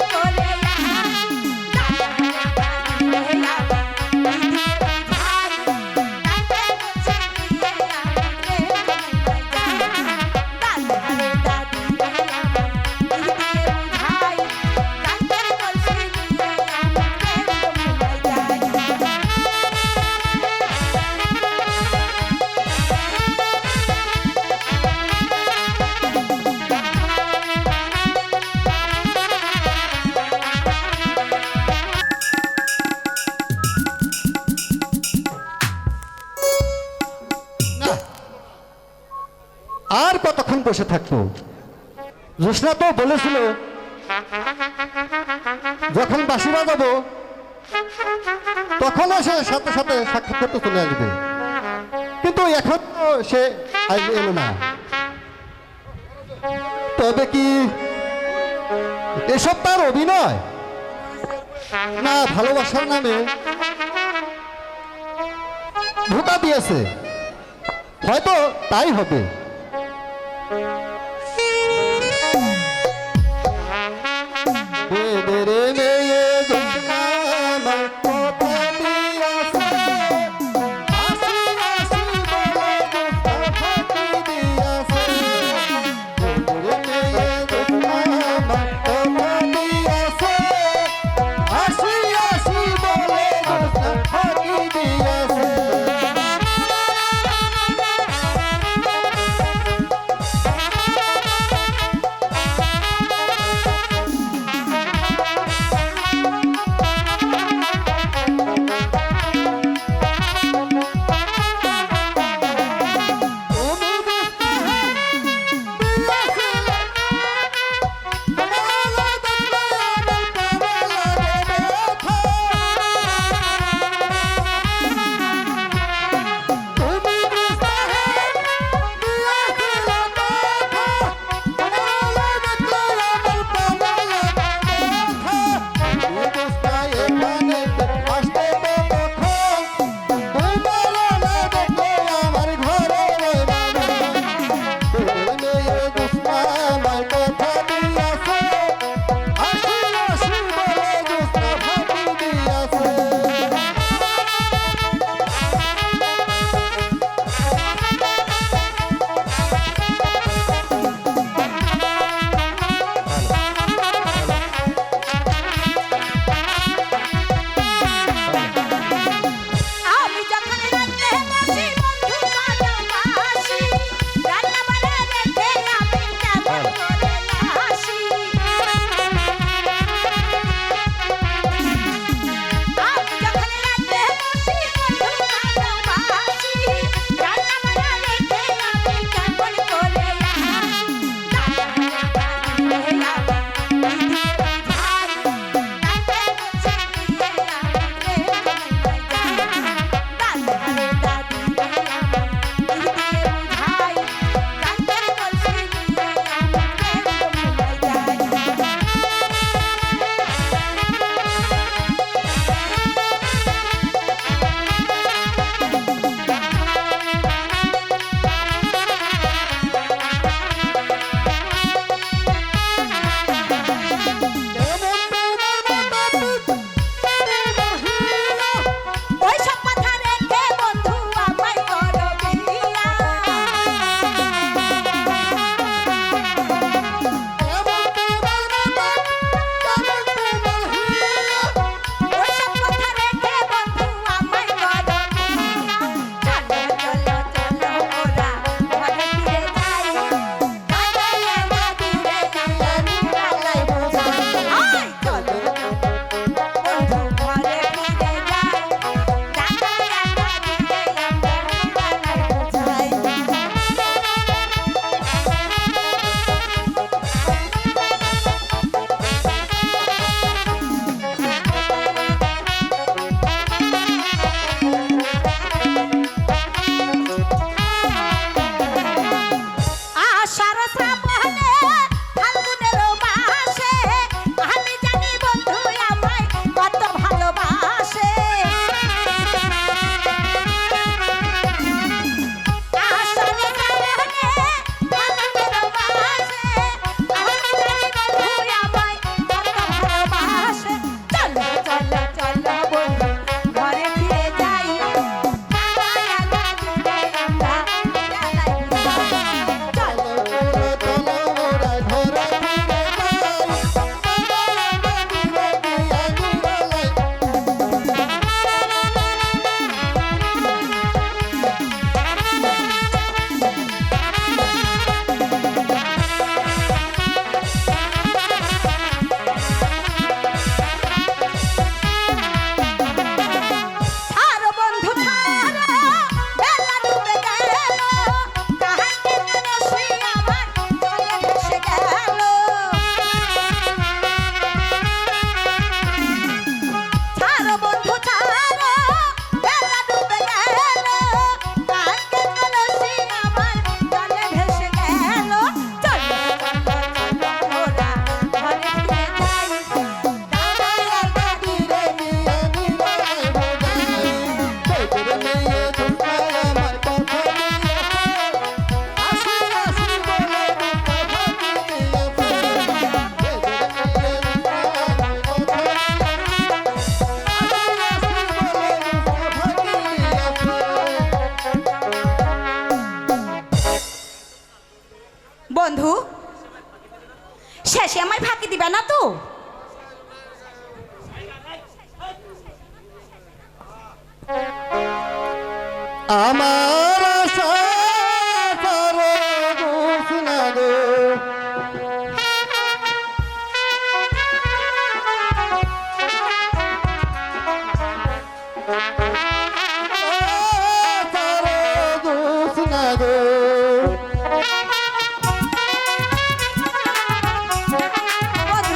না আর কতক্ষণ বসে থাকব? জোসনা তো বলেছিল, যখন বাসি বাজাবো তখন সে সাথে সাথে সাক্ষাৎ করতে চলে আসবে। কিন্তু এখন তো সে এলো না। তবে কি এসব তার অভিনয়? না, ভালোবাসার নামে ধোকা দিয়েছে। হয়তো তাই হবে। Thank you. তো? আমার